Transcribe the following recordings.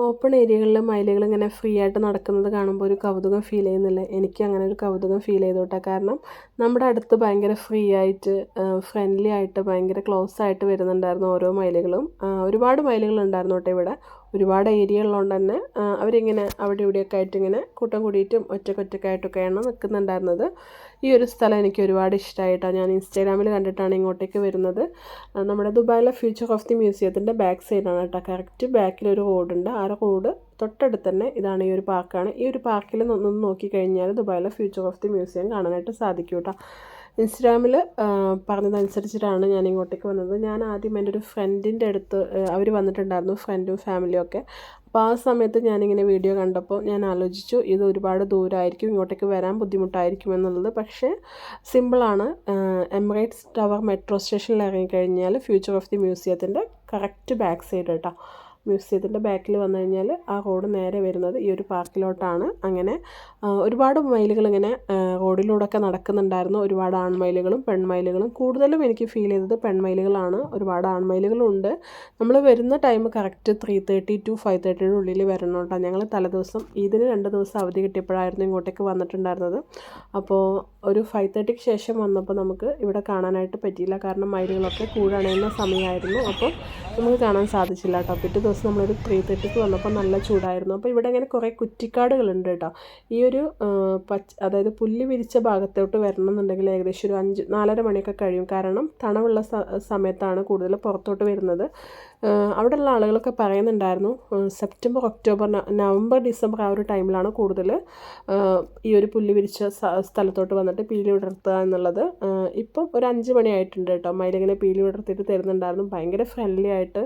Open ഏരിയകളിൽ മയിലുകൾ ഇങ്ങനെ free ആയിട്ട് നടക്കുന്നത് കാണുമ്പോൾ ഒരു കൗതുകം ഫീൽ ചെയ്യുന്നില്ല. എനിക്ക് അങ്ങനെ ഒരു കൗതുകം ഫീൽ ചെയ്തോട്ടെ കാരണം നമ്മുടെ അടുത്ത് ഭയങ്കര ഫ്രീ ആയിട്ട് ഫ്രണ്ട്ലി ആയിട്ട് ഭയങ്കര ക്ലോസ് ആയിട്ട് വരുന്നുണ്ടായിരുന്നു ഓരോ മയിലുകളും. ഒരുപാട് മയിലുകൾ ഉണ്ടായിരുന്നു കേട്ടോ ഇവിടെ. ഒരുപാട് ഏരിയ ഉള്ളതുകൊണ്ട് തന്നെ അവരിങ്ങനെ അവിടെ ഇവിടെയൊക്കെ ആയിട്ട് ഇങ്ങനെ കൂട്ടം കൂടിയിട്ടും ഒറ്റക്കൊറ്റക്കായിട്ടൊക്കെയാണ് നിൽക്കുന്നുണ്ടായിരുന്നത്. ഈ ഒരു സ്ഥലം എനിക്ക് ഒരുപാട് ഇഷ്ടമായിട്ടാണ് ഞാൻ ഇൻസ്റ്റാഗ്രാമിൽ കണ്ടിട്ടാണ് ഇങ്ങോട്ടേക്ക് വരുന്നത്. നമ്മുടെ ദുബായിലെ ഫ്യൂച്ചർ ഓഫ് ദി മ്യൂസിയത്തിന്റെ ബാക്ക് സൈഡാണ് കേട്ടോ. കറക്റ്റ് ബാക്കിൽ ഒരു റോഡുണ്ട് ആ റോഡ് തൊട്ടടുത്ത് തന്നെ ഇതാണ് ഈ ഒരു പാർക്കാണ് ഈ ഒരു പാർക്കിൽ നിന്ന് നോക്കിക്കഴിഞ്ഞാൽ ദുബായിലെ ഫ്യൂച്ചർ ഓഫ് ദി മ്യൂസിയം കാണാനായിട്ട് സാധിക്കും കേട്ടോ. ഇൻസ്റ്റാഗ്രാമിൽ പറഞ്ഞതനുസരിച്ചിട്ടാണ് ഞാൻ ഇങ്ങോട്ടേക്ക് വന്നത്. ഞാൻ ആദ്യം എന്റെ ഒരു ഫ്രണ്ടിന്റെ അടുത്ത് അവർ വന്നിട്ടുണ്ടായിരുന്നു ഫ്രണ്ടും ഫാമിലിയും ഒക്കെ. അപ്പോൾ ആ സമയത്ത് ഞാനിങ്ങനെ വീഡിയോ കണ്ടപ്പോൾ ഞാൻ ആലോചിച്ചു ഇത് ഒരുപാട് ദൂരമായിരിക്കും ഇങ്ങോട്ടേക്ക് വരാൻ ബുദ്ധിമുട്ടായിരിക്കും എന്നുള്ളത്. പക്ഷേ സിമ്പിളാണ്. എമിറേറ്റ്സ് ടവർ മെട്രോ സ്റ്റേഷനിൽ ഇറങ്ങിക്കഴിഞ്ഞാൽ ഫ്യൂച്ചർ ഓഫ് ദി മ്യൂസിയത്തിന്റെ കറക്റ്റ് ബാക്ക് സൈഡ് കേട്ടോ. മ്യൂസിയത്തിന്റെ ബാക്കിൽ വന്നു കഴിഞ്ഞാൽ ആ റോഡ് നേരെ വരുന്നത് ഈ ഒരു പാർക്കിലോട്ടാണ്. അങ്ങനെ ഒരുപാട് മയിലുകൾ ഇങ്ങനെ റോഡിലൂടെയൊക്കെ നടക്കുന്നുണ്ടായിരുന്നു. ഒരുപാട് ആൺമയിലുകളും പെൺമയിലുകളും. കൂടുതലും എനിക്ക് ഫീൽ ചെയ്തത് പെൺമയിലുകളാണ്. ഒരുപാട് ആൺമയിലുകളുണ്ട് നമ്മൾ വരുന്ന time correct three thirty to five തേർട്ടിയുടെ ഉള്ളിൽ വരണം കേട്ടോ. ഞങ്ങൾ തലേദിവസം ഇതിന് രണ്ട് ദിവസം അവധി കിട്ടിയപ്പോഴായിരുന്നു ഇങ്ങോട്ടേക്ക് വന്നിട്ടുണ്ടായിരുന്നത്. അപ്പോൾ ഒരു ഫൈവ് തേർട്ടിക്ക് ശേഷം വന്നപ്പോൾ നമുക്ക് ഇവിടെ കാണാനായിട്ട് പറ്റിയില്ല. കാരണം മയിലുകളൊക്കെ കൂടണയുന്ന സമയമായിരുന്നു. അപ്പോൾ നമുക്ക് കാണാൻ സാധിച്ചില്ല കേട്ടോ. പിറ്റേ ദിവസം നമ്മളൊരു ത്രീ തേർട്ടിക്ക് വന്നപ്പോൾ നല്ല ചൂടായിരുന്നു. അപ്പോൾ ഇവിടെ ഇങ്ങനെ കുറേ കുറ്റിക്കാടുകളുണ്ട് കേട്ടോ. ഈ ഒരു പച്ച അതായത് പുല്ല് വിരിച്ച ഭാഗത്തോട്ട് വരണം എന്നുണ്ടെങ്കിൽ ഏകദേശം ഒരു അഞ്ച് നാലര മണിയൊക്കെ കഴിയും. കാരണം തണവുള്ള സമയത്താണ് കൂടുതൽ പുറത്തോട്ട് വരുന്നത്. അവിടെയുള്ള ആളുകളൊക്കെ പറയുന്നുണ്ടായിരുന്നു സെപ്റ്റംബർ ഒക്ടോബർ നവംബർ ഡിസംബർ ആ ഒരു ടൈമിലാണ് കൂടുതൽ ഈ ഒരു പുല്ല് വിരിച്ച സ്ഥലത്തോട്ട് വന്നിട്ട് പീലി വിടർത്തുക എന്നുള്ളത്. ഇപ്പം ഒരു അഞ്ച് മണിയായിട്ടുണ്ട് കേട്ടോ. മയിലിങ്ങനെ പീലി വിടർത്തിയിട്ട് തരുന്നുണ്ടായിരുന്നു. ഭയങ്കര ഫ്രണ്ട്ലി ആയിട്ട്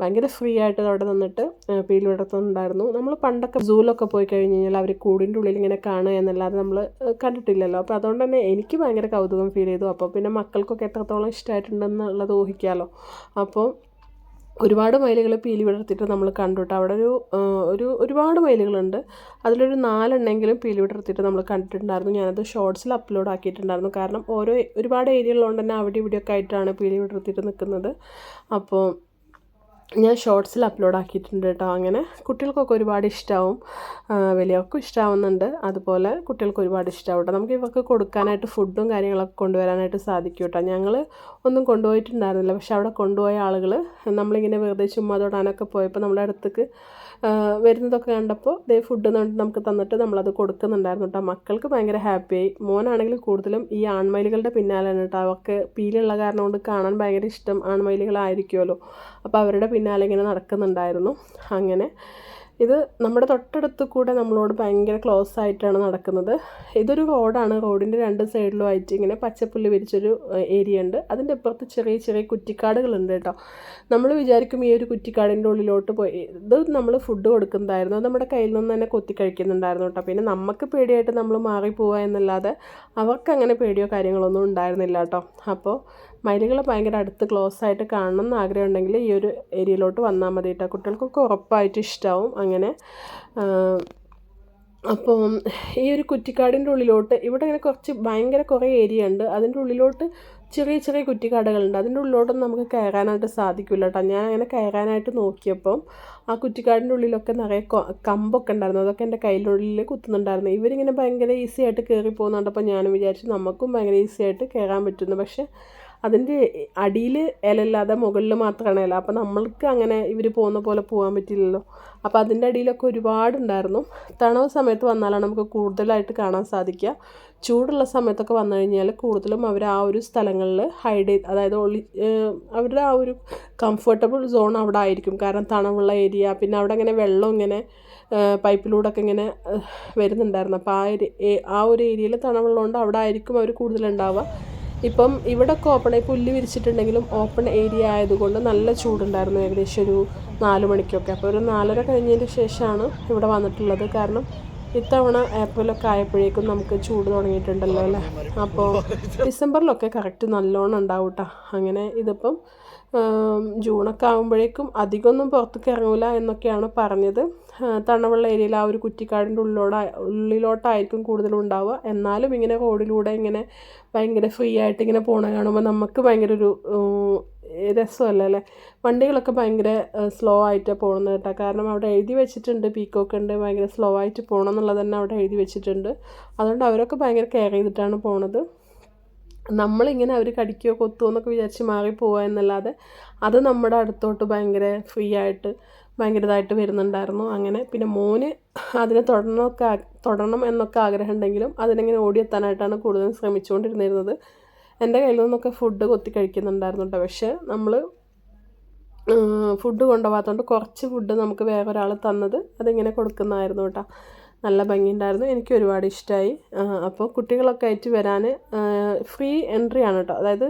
ഭയങ്കര ഫ്രീ ആയിട്ട് അവിടെ നിന്നിട്ട് പീലി വിടർത്തുന്നുണ്ടായിരുന്നു. നമ്മൾ പണ്ടൊക്കെ സൂലൊക്കെ പോയി കഴിഞ്ഞ് കഴിഞ്ഞാൽ അവർ കൂടിന്റെ ഉള്ളിൽ ഇങ്ങനെ കാണുക എന്നല്ലാതെ നമ്മൾ കണ്ടിട്ടില്ലല്ലോ. അപ്പോൾ അതുകൊണ്ട് തന്നെ എനിക്ക് ഭയങ്കര കൗതുകം ഫീൽ ചെയ്തു. അപ്പോൾ പിന്നെ മക്കൾക്കൊക്കെ എത്രത്തോളം ഇഷ്ടമായിട്ടുണ്ടെന്നുള്ളത് ഊഹിക്കാമല്ലോ അപ്പോൾ ഒരുപാട് മയിലുകൾ പീലി വിടർത്തിയിട്ട് നമ്മൾ കണ്ടു അവിടെ ഒരു ഒരു ഒരുപാട് മയിലുകളുണ്ട്. അതിലൊരു നാലെണ്ണെങ്കിലും പീലി വിടർത്തിയിട്ട് നമ്മൾ കണ്ടിട്ടുണ്ടായിരുന്നു. ഞാനത് ഷോർട്സിൽ അപ്ലോഡ് ആക്കിയിട്ടുണ്ടായിരുന്നു. കാരണം ഓരോ ഒരുപാട് ഏരിയകളിലുണ്ട് തന്നെ അവിടെ ഇവിടെയൊക്കെ ആയിട്ടാണ് പീലി വിടർത്തിയിട്ട് നിൽക്കുന്നത്. അപ്പോൾ ഞാൻ ഷോർട്സിൽ അപ്ലോഡ് ആക്കിയിട്ടുണ്ട് കേട്ടോ. അങ്ങനെ കുട്ടികൾക്കൊക്കെ ഒരുപാട് ഇഷ്ടമാവും വലിയവർക്കും ഇഷ്ടമാവുന്നുണ്ട് അതുപോലെ കുട്ടികൾക്ക് ഒരുപാട് ഇഷ്ടമാവും കേട്ടോ. നമുക്ക് ഇവർക്ക് കൊടുക്കാനായിട്ട് ഫുഡും കാര്യങ്ങളൊക്കെ കൊണ്ടുവരാനായിട്ട് സാധിക്കും കേട്ടോ. ഞങ്ങൾ ഒന്നും കൊണ്ടുപോയിട്ടുണ്ടായിരുന്നില്ല. പക്ഷെ അവിടെ കൊണ്ടുപോയ ആളുകൾ നമ്മളിങ്ങനെ വെറുതെ ചുമ്മാ തൊടാനൊക്കെ പോയപ്പോൾ നമ്മുടെ അടുത്തേക്ക് വരുന്നതൊക്കെ കണ്ടപ്പോൾ ദേ ഫുഡ് നമുക്ക് തന്നിട്ട് നമ്മളത് കൊടുക്കുന്നുണ്ടായിരുന്നു കേട്ടോ. മക്കൾക്ക് ഭയങ്കര ഹാപ്പിയായി മോനാണെങ്കിൽ കൂടുതലും ഈ ആൺമയിലുകളുടെ പിന്നാലെയാണ് കേട്ടോ. അവർക്ക് പീലുള്ള കാരണം കൊണ്ട് കാണാൻ ഭയങ്കര ഇഷ്ടം ആൺമയിലുകളായിരിക്കുമല്ലോ. അപ്പോൾ അവരുടെ പിന്നാലെ ഇങ്ങനെ നടക്കുന്നുണ്ടായിരുന്നു. അങ്ങനെ ഇത് നമ്മുടെ തൊട്ടടുത്ത് കൂടെ നമ്മളോട് ഭയങ്കര ക്ലോസ് ആയിട്ടാണ് നടക്കുന്നത്. ഇതൊരു റോഡാണ് റോഡിന്റെ രണ്ട് സൈഡിലും ആയിട്ട് ഇങ്ങനെ പച്ചപ്പുല്ല് വിരിച്ചൊരു ഏരിയ ഉണ്ട്. അതിന്റെ അപ്പുറത്ത് ചെറിയ ചെറിയ കുറ്റിക്കാടുകളുണ്ട് കേട്ടോ. നമ്മൾ വിചാരിക്കും ഈ ഒരു കുറ്റിക്കാടിന്റെ ഉള്ളിലോട്ട് പോയി ഇത് നമ്മൾ ഫുഡ് കൊടുക്കുന്നതായിരുന്നു. നമ്മുടെ കയ്യിൽ നിന്ന് തന്നെ കൊത്തി കഴിക്കുന്നുണ്ടായിരുന്നു കേട്ടോ. പിന്നെ നമുക്ക് പേടിയായിട്ട് നമ്മൾ മാറിപ്പോവുക എന്നല്ലാതെ അവർക്ക് അങ്ങനെ പേടിയോ കാര്യങ്ങളൊന്നും ഉണ്ടായിരുന്നില്ല കേട്ടോ. അപ്പോൾ മയിലുകൾ ഭയങ്കര അടുത്ത് ക്ലോസ് ആയിട്ട് കാണണം എന്ന് ആഗ്രഹം ഉണ്ടെങ്കിൽ ഈ ഒരു ഏരിയയിലോട്ട് വന്നാൽ മതി കേട്ടോ കുട്ടികൾക്കൊക്കെ ഉറപ്പായിട്ട് ഇഷ്ടമാവും അങ്ങനെ. അപ്പോൾ ഈ ഒരു കുറ്റിക്കാടിന്റെ ഉള്ളിലോട്ട് ഇവിടെ ഇങ്ങനെ കുറച്ച് ഭയങ്കര കുറേ ഏരിയ ഉണ്ട്. അതിന്റെ ഉള്ളിലോട്ട് ചെറിയ ചെറിയ കുറ്റിക്കാടുകളുണ്ട്. അതിന്റെ ഉള്ളിലോട്ടൊന്നും നമുക്ക് കയറാനായിട്ട് സാധിക്കില്ല കേട്ടോ ഞാൻ അങ്ങനെ കയറാനായിട്ട് നോക്കിയപ്പം ആ കുറ്റിക്കാടിന്റെ ഉള്ളിലൊക്കെ നിറയെ കമ്പൊക്കെ ഉണ്ടായിരുന്നു. അതൊക്കെ എന്റെ കയ്യിലുള്ളിൽ കുത്തുന്നുണ്ടായിരുന്നു. ഇവരിങ്ങനെ ഭയങ്കര ഈസി ആയിട്ട് കയറി പോകുന്നുണ്ടപ്പോൾ ഞാനും വിചാരിച്ചു നമുക്കും ഭയങ്കര ഈസി ആയിട്ട് കയറാൻ പറ്റുന്നു. പക്ഷേ അതിന്റെ അടിയിൽ ഇലയില്ലാതെ മുകളിൽ മാത്രമാണ് ഇല. അപ്പോൾ നമ്മൾക്ക് അങ്ങനെ ഇവർ പോകുന്ന പോലെ പോകാൻ പറ്റില്ലല്ലോ. അപ്പോൾ അതിന്റെ അടിയിലൊക്കെ ഒരുപാടുണ്ടായിരുന്നു. തണവ് സമയത്ത് വന്നാലാണ് നമുക്ക് കൂടുതലായിട്ട് കാണാൻ സാധിക്കുക. ചൂടുള്ള സമയത്തൊക്കെ വന്നു കഴിഞ്ഞാൽ കൂടുതലും അവർ ആ ഒരു സ്ഥലങ്ങളിൽ ഹൈഡ് ചെയ്ത് അതായത് ഒളി അവരുടെ ആ ഒരു കംഫർട്ടബിൾ സോൺ അവിടെ ആയിരിക്കും. കാരണം തണവുള്ള ഏരിയ പിന്നെ അവിടെ അങ്ങനെ വെള്ളം ഇങ്ങനെ പൈപ്പിലൂടെ ഒക്കെ ഇങ്ങനെ വരുന്നുണ്ടായിരുന്നു. അപ്പോൾ ആ ഒരു ആ ഒരു ഏരിയയിൽ തണവുള്ളതുകൊണ്ട് അവിടെ ആയിരിക്കും അവർ കൂടുതലുണ്ടാവുക ഇപ്പം ഇവിടൊക്കെ ഓപ്പൺ പുല്ല് വിരിച്ചിട്ടുണ്ടെങ്കിലും ഓപ്പൺ ഏരിയ ആയതുകൊണ്ട് നല്ല ചൂടുണ്ടായിരുന്നു ഏകദേശം ഒരു നാല് മണിക്കൊക്കെ. അപ്പോൾ ഒരു നാലര കഴിഞ്ഞതിന് ശേഷമാണ് ഇവിടെ വന്നിട്ടുള്ളത്. കാരണം ഇത്തവണ ഏപ്രിലൊക്കെ ആയപ്പോഴേക്കും നമുക്ക് ചൂട് തുടങ്ങിയിട്ടുണ്ടല്ലോ അല്ലേ? അപ്പോൾ ഡിസംബറിലൊക്കെ കറക്റ്റ് നല്ലോണം ഉണ്ടാവും കേട്ടോ അങ്ങനെ ഇതിപ്പം ജൂണൊക്കെ ആകുമ്പോഴേക്കും അധികമൊന്നും പുറത്തേക്ക് ഇറങ്ങൂല എന്നൊക്കെയാണ് പറഞ്ഞത്. തണവുള്ള ഏരിയയിൽ ആ ഒരു കുറ്റിക്കാടിന്റെ ഉള്ളിലോട്ട് ഉള്ളിലോട്ടായിരിക്കും കൂടുതലും ഉണ്ടാവുക. എന്നാലും ഇങ്ങനെ റോഡിലൂടെ ഇങ്ങനെ ഭയങ്കര ഫ്രീ ആയിട്ട് ഇങ്ങനെ പോണ കാണുമ്പോൾ നമുക്ക് ഭയങ്കര ഒരു രസമല്ല അല്ലേ? വണ്ടികളൊക്കെ ഭയങ്കര സ്ലോ ആയിട്ട് പോകുന്നത് കേട്ടോ. കാരണം അവിടെ എഴുതി വെച്ചിട്ടുണ്ട് പീക്കോക്ക് ഉണ്ട് ഭയങ്കര സ്ലോ ആയിട്ട് പോകണം എന്നുള്ളത് തന്നെ അവിടെ എഴുതി വെച്ചിട്ടുണ്ട്. അതുകൊണ്ട് അവരൊക്കെ ഭയങ്കര കെയർ ചെയ്തിട്ടാണ് പോണത്. നമ്മളിങ്ങനെ അവർ കടിക്കുകയോ കൊത്തുമോ എന്നൊക്കെ വിചാരിച്ച് മാറിപ്പോവുക എന്നല്ലാതെ അത് നമ്മുടെ അടുത്തോട്ട് ഭയങ്കര ഫ്രീ ആയിട്ട് ഭയങ്കര ഇതായിട്ട് വരുന്നുണ്ടായിരുന്നു. അങ്ങനെ പിന്നെ മോന് അതിനെ തുടരണമൊക്കെ തുടരണം എന്നൊക്കെ ആഗ്രഹം ഉണ്ടെങ്കിലും അതിനെങ്ങനെ ഓടിയെത്താനായിട്ടാണ് കൂടുതലും ശ്രമിച്ചുകൊണ്ടിരുന്നിരുന്നത്. എന്റെ കയ്യിൽ നിന്നൊക്കെ ഫുഡ് കൊത്തി കഴിക്കുന്നുണ്ടായിരുന്നു കേട്ടോ പക്ഷേ നമ്മൾ ഫുഡ് കൊണ്ടുപോകാത്തതുകൊണ്ട് കുറച്ച് ഫുഡ് നമുക്ക് വേറെ ഒരാൾ തന്നത് അതിങ്ങനെ കൊടുക്കുന്നതായിരുന്നു കേട്ടോ. നല്ല ഭംഗിയുണ്ടായിരുന്നു. എനിക്ക് ഒരുപാട് ഇഷ്ടമായി അപ്പോൾ കുട്ടികളൊക്കെ ആയിട്ട് വരാൻ ഫ്രീ എൻട്രി ആണ് കേട്ടോ അതായത്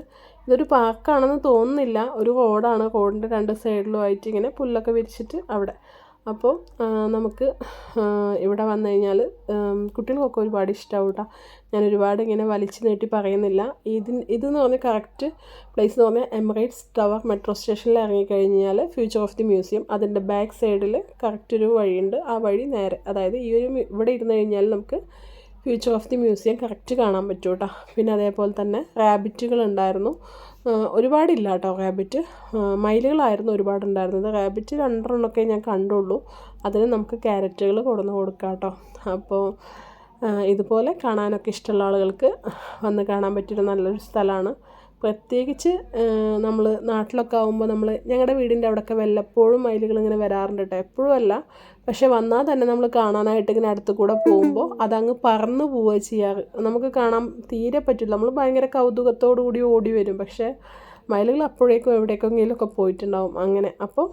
ഇതൊരു പാർക്കാണെന്ന് തോന്നുന്നില്ല. ഒരു റോഡാണ് റോഡിന്റെ രണ്ട് സൈഡിലും ആയിട്ട് ഇങ്ങനെ പുല്ലൊക്കെ വിരിച്ചിട്ട് അവിടെ അപ്പോൾ നമുക്ക് ഇവിടെ വന്നു കഴിഞ്ഞാൽ കുട്ടികൾക്കൊക്കെ ഒരുപാട് ഇഷ്ടമാവും കേട്ടോ ഞാൻ ഒരുപാട് ഇങ്ങനെ വലിച്ചു നീട്ടി പറയുന്നില്ല. ഇതിന് ഇതെന്ന് പറഞ്ഞാൽ കറക്റ്റ് പ്ലേസ് എന്ന് പറഞ്ഞാൽ എമിറേറ്റ്സ് ടവർ മെട്രോ സ്റ്റേഷനിൽ ഇറങ്ങിക്കഴിഞ്ഞാൽ ഫ്യൂച്ചർ ഓഫ് ദി മ്യൂസിയം അതിന്റെ ബാക്ക് സൈഡിൽ കറക്റ്റ് ഒരു വഴിയുണ്ട്. ആ വഴി നേരെ അതായത് ഈ ഒരു ഇവിടെ ഇരുന്ന് കഴിഞ്ഞാൽ നമുക്ക് future of the museum correct കാണാൻ പറ്റും കേട്ടോ പിന്നെ അതേപോലെ തന്നെ റാബിറ്റുകൾ ഉണ്ടായിരുന്നു. ഒരുപാടില്ല കേട്ടോ റാബിറ്റ് മയിലുകളായിരുന്നു ഒരുപാടുണ്ടായിരുന്നത് റാബിറ്റ് രണ്ടെണ്ണമൊക്കെ ഞാൻ കണ്ടുള്ളൂ. അതിന് നമുക്ക് ക്യാരറ്റുകൾ കൊടുന്ന് കൊടുക്കാം കേട്ടോ അപ്പോൾ ഇതുപോലെ കാണാനൊക്കെ ഇഷ്ടമുള്ള ആളുകൾക്ക് വന്ന് കാണാൻ പറ്റിയൊരു നല്ലൊരു സ്ഥലമാണ്. പ്രത്യേകിച്ച് നമ്മൾ നാട്ടിലൊക്കെ ആകുമ്പോൾ നമ്മൾ ഞങ്ങളുടെ വീടിന്റെ അവിടെയൊക്കെ വല്ലപ്പോഴും മയിലുകൾ ഇങ്ങനെ വരാറുണ്ട് കേട്ടോ എപ്പോഴും അല്ല. പക്ഷെ വന്നാൽ തന്നെ നമ്മൾ കാണാനായിട്ട് ഇങ്ങനെ അടുത്ത് കൂടെ പോകുമ്പോൾ അതങ്ങ് പറന്ന് പോവുക ചെയ്യാറ്. നമുക്ക് കാണാൻ തീരെ പറ്റില്ല. നമ്മൾ ഭയങ്കര കൗതുകത്തോടു കൂടി ഓടി വരും. പക്ഷേ മയിലുകൾ അപ്പോഴേക്കും എവിടേക്കെങ്കിലുമൊക്കെ പോയിട്ടുണ്ടാവും. അങ്ങനെ. അപ്പോൾ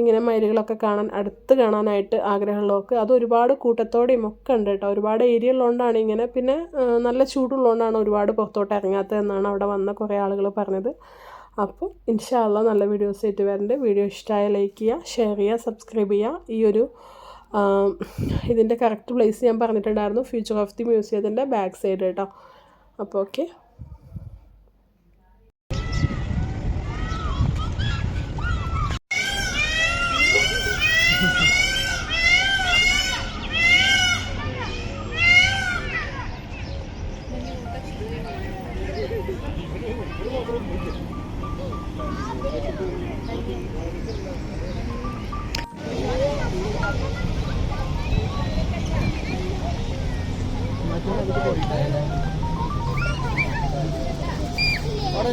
ഇങ്ങനെ മയിലുകളൊക്കെ കാണാൻ അടുത്ത് കാണാനായിട്ട് ആഗ്രഹമുള്ളവർക്ക് അത് ഒരുപാട് കൂട്ടത്തോടെയും ഒക്കെ ഉണ്ട് കേട്ടോ. ഒരുപാട് ഏരിയ ഉള്ളതുകൊണ്ടാണ് ഇങ്ങനെ. പിന്നെ നല്ല ചൂടുള്ളതുകൊണ്ടാണ് ഒരുപാട് പുറത്തോട്ട് ഇറങ്ങാത്തതെന്നാണ് അവിടെ വന്ന കുറേ ആളുകൾ പറഞ്ഞത്. അപ്പോൾ ഇൻഷാല്ല നല്ല വീഡിയോസ് ആയിട്ട് വരണ്ട്. വീഡിയോ ഇഷ്ടമായ ലൈക്ക് ചെയ്യുക ഷെയർ ചെയ്യുക സബ്സ്ക്രൈബ് ചെയ്യുക. ഈ ഒരു ഇതിന്റെ കറക്റ്റ് പ്ലേസ് ഞാൻ പറഞ്ഞിട്ടുണ്ടായിരുന്നു. ഫ്യൂച്ചർ ഓഫ് ദി മ്യൂസിയത്തിന്റെ ബാക്ക് സൈഡ് കേട്ടോ. അപ്പോൾ ഓക്കെ. അവിടെ